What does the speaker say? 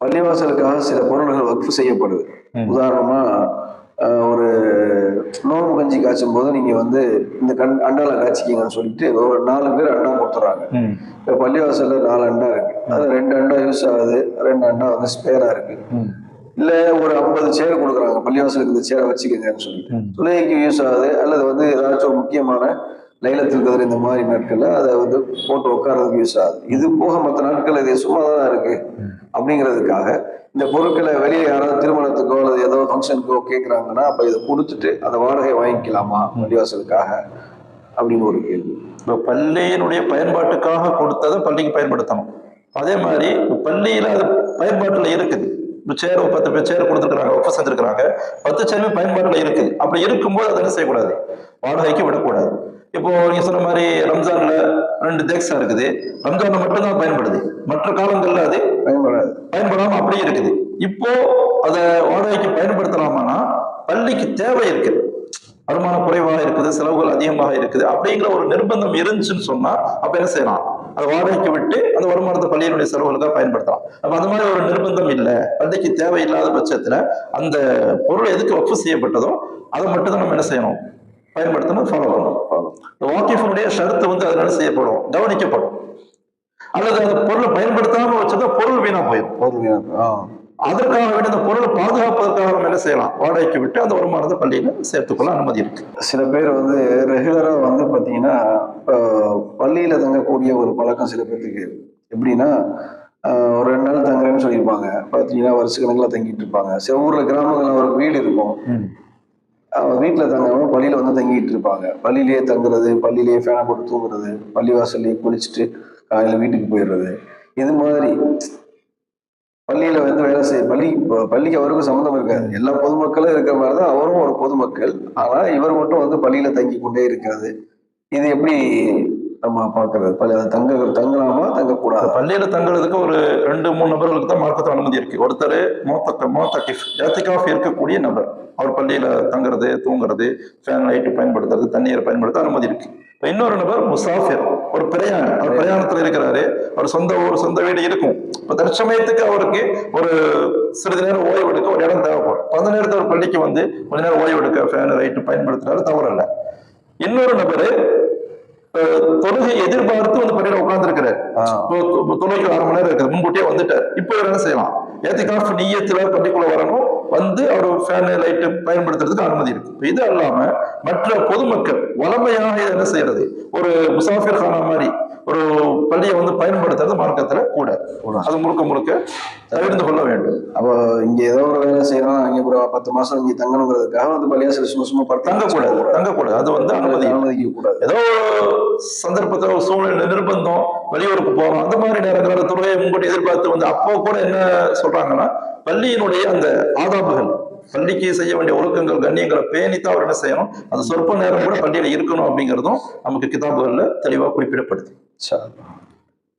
பள்ளிவாசலுக்காக சில பொருள்கள் வக்ஃப் செய்யப்படுது. உதாரணமா ஒரு நோம்பு கஞ்சி காய்ச்சும் போது நீங்க வந்து இந்த கண் அண்டால காய்ச்சிக்கிங்கன்னு சொல்லிட்டு ஒரு நாலு பேர் அண்டா கொடுத்துறாங்க. இப்போ பள்ளிவாசல்ல நாலு அண்டா இருக்கு. அது ரெண்டு அண்டா யூஸ் ஆகுது ரெண்டு அண்டா வந்து ஸ்பேரா இருக்கு. இல்ல ஒரு ஐம்பது சேர் கொடுக்குறாங்க. பள்ளிவாசலுக்கு இந்த சேரை வச்சுக்கோங்கன்னு சொல்லிட்டு. ம். தொழுகைக்கு யூஸ் ஆகுது அல்லது வந்து ஏதாச்சும் ஒரு முக்கியமான லைலத்தில் கதிர இந்த மாதிரி நாட்கள்ல அதை வந்து போட்டு உட்கார்றதுக்கு யூஸ் ஆகுது. இது போக மற்ற நாட்கள் இது சும்மா தான் இருக்கு. அப்படிங்கிறதுக்காக இந்த பொருட்களை வெளியே யாராவது திருமணத்துக்கோ அல்லது ஏதோ ஃபங்க்ஷனுக்கோ கேட்குறாங்கன்னா அப்ப இதை கொடுத்துட்டு அந்த வாடகை வாங்கிக்கலாமா வண்டிவாசலுக்காக அப்படின்னு ஒரு கேள்வி. இப்போ பள்ளியினுடைய பயன்பாட்டுக்காக கொடுத்ததை பள்ளிக்கு பயன்படுத்தணும். அதே மாதிரி பள்ளியில அது பயன்பாட்டுல இருக்குது. இப்போ சேர் பத்து பேர் சேர் கொடுத்துருக்குறாங்க ஒப்ப செஞ்சிருக்கிறாங்க பத்து சேருமே பயன்பாட்டுல இருக்குது. அப்படி இருக்கும்போது அதை என்ன செய்யக்கூடாது? வாடகைக்கு விடக்கூடாது. இப்போ நீங்க சொன்ன மாதிரி ரம்ஜான்ல ரெண்டு தேக்ஸா இருக்குது. ரம்ஜான்ல மட்டும்தான் பயன்படுது. மற்ற காலங்கள்ல அது பயன்படாது. பயன்படாம அப்படியே இருக்குது. இப்போ அதை வாடகைக்கு பயன்படுத்தலாமான்னா பள்ளிக்கு தேவை இருக்குது. வருமானம் குறைவாக இருக்குது செலவுகள் அதிகமாக இருக்குது அப்படிங்கிற ஒரு நிர்பந்தம் இருந்துச்சுன்னு சொன்னா அப்ப என்ன செய்யலாம்? அதை வாடகைக்கு விட்டு அந்த வருமானத்தை பள்ளியினுடைய செலவுகளுக்காக பயன்படுத்தலாம். அப்ப அந்த மாதிரி ஒரு நிர்பந்தம் இல்லை. பள்ளிக்கு தேவையில்லாத பட்சத்துல அந்த பொருள் எதுக்கு ஒப்பு செய்யப்பட்டதோ அதை மட்டும் தான் நம்ம என்ன செய்யணும்? பயன்படுத்தணும் ஃபாலோ பண்ணணும். இந்த வாக்கிஃபனுடைய ஷரத்து வந்து அதனால செய்யப்படும் கவனிக்கப்படும். அல்லது அந்த பொருளை பயன்படுத்தாம வச்சதா பொருள் வீணா போயிடும். போதும் ஆ. அதற்காக வேண்டிய அந்த பொருளை பாதுகாப்பதற்காக நம்ம என்ன செய்யலாம்? வாடகைக்கு விட்டு அந்த வருமானத்தை பள்ளியில சேர்த்துக்கொள்ள அனுமதி இருக்கு. சில பேர் வந்து ரெகுலரா வந்து பாத்தீங்கன்னா பள்ளியில தங்கக்கூடிய ஒரு பழக்கம் சில பேர்த்துக்கு எப்படின்னா ஒரு ரெண்டு நாள் தங்குறேன்னு சொல்லியிருப்பாங்க. பாத்தீங்கன்னா வருஷ கணக்கில் தங்கிட்டு இருப்பாங்க. சில ஊர்ல கிராமங்கள்ல ஒரு வீடு இருக்கும். வீட்டில் தங்காம பள்ளியில் வந்து தங்கிட்டு இருப்பாங்க. பள்ளியிலேயே தங்குறது பள்ளியிலேயே ஃபேனை போட்டு தூங்குறது பள்ளி வாசல்லையே குளிச்சுட்டு காலையில் வீட்டுக்கு போயிடுறது. இது மாதிரி பள்ளியில வந்து வேலை செய்ய பள்ளி பள்ளிக்கு அவருக்கும் சம்மந்தம் இருக்காது. எல்லா பொதுமக்களும் இருக்கிற மாதிரி தான் அவரும் ஒரு பொதுமக்கள். ஆனா இவர் மட்டும் வந்து பள்ளியில தங்கி கொண்டே இருக்கிறது. இது எப்படி நம்ம பாக்குறது பள்ளி தங்க தங்கலாமா தங்கக்கூடாது? பள்ளியில தங்குறதுக்கு ஒரு ரெண்டு மூணு நபர்களுக்கு தான் மார்க்கத்தை அனுமதி இருக்கு. ஒருத்தர் மோத்த மோத்த கிஃப் ஏத்திகாஃப் இருக்கக்கூடிய நபர். அவர் பள்ளியில தங்குறது தூங்குறது ஃபேன் லைட்டு பயன்படுத்துறது தண்ணீரை பயன்படுத்த அனுமதி இருக்கு. இப்ப இன்னொரு நபர் முசாஃபிர் ஒரு பிரயாணி அவர் பிரயாணத்துல இருக்கிறாரு. அவர் சொந்த ஊர் சொந்த வீடு இருக்கும். இப்ப தற்சமயத்துக்கு அவருக்கு ஒரு சிறிது நேரம் ஓய்வு எடுக்க ஒரு இடம் தேவைப்படும். அந்த நேரத்தில் ஒரு பள்ளிக்கு வந்து கொஞ்ச நேரம் ஓய்வு எடுக்க ஃபேன் லைட்டு பயன்படுத்துறாரு தவறல்ல. இன்னொரு நபரு தொழுகை எதிர்பார்த்து வந்து பள்ளியில உட்கார்ந்துருக்கிறார். தொழுகைக்கு அரை மணி நேரம் இருக்குது. முன்கூட்டியே வந்துட்டார். இப்போ என்ன செய்யலாம்? ஏத்திகாஃப் நீயத்துல பள்ளிக்குள்ள வரணும். வந்து அவர் ஃபேன் லைட்டு பயன்படுத்துறதுக்கு அனுமதி இருக்கு. இது அல்லாம மற்ற பொதுமக்கள் வளமையாக என்ன செய்யறது? ஒரு முசாஃபிர் கானா மாதிரி ஒரு பள்ளியை வந்து பயன்படுத்துறது மார்க்கத்துல கூட. அது முழுக்க முழுக்க தவிர்த்து கொள்ள வேண்டும். அப்போ இங்க ஏதோ ஒரு வேலை செய்யறோம் அங்க ஒரு பத்து மாசம் இங்க தங்கணுங்கிறதுக்காக வந்து பள்ளியாசல் சும்மா சும்மா படுத்து தங்கக்கூடாது தங்கக்கூடாது. அது வந்து அனுமதி. அனுமதிக்க கூடாது ஏதோ ஒரு சந்தர்ப்பத்தில் ஒரு சூழ்நிலை நிர்பந்தம் வெளியூருக்கு போறோம் அந்த மாதிரி நேரங்களில் துறையை முன்கூட்டி எதிர்பார்த்து வந்து அப்போ கூட என்ன சொல்றாங்கன்னா பள்ளியினுடைய அந்த ஆதாபுகள் பள்ளிக்கு செய்ய வேண்டிய ஒழுக்கங்கள் கண்ணியங்களை பேணித்தான் அவர் என்ன செய்யணும்? அந்த சொற்ப நேரம் கூட பள்ளியில இருக்கணும் அப்படிங்கிறதும் நமக்கு கிதாபுகள்ல தெளிவா குறிப்பிடப்படுது. சார்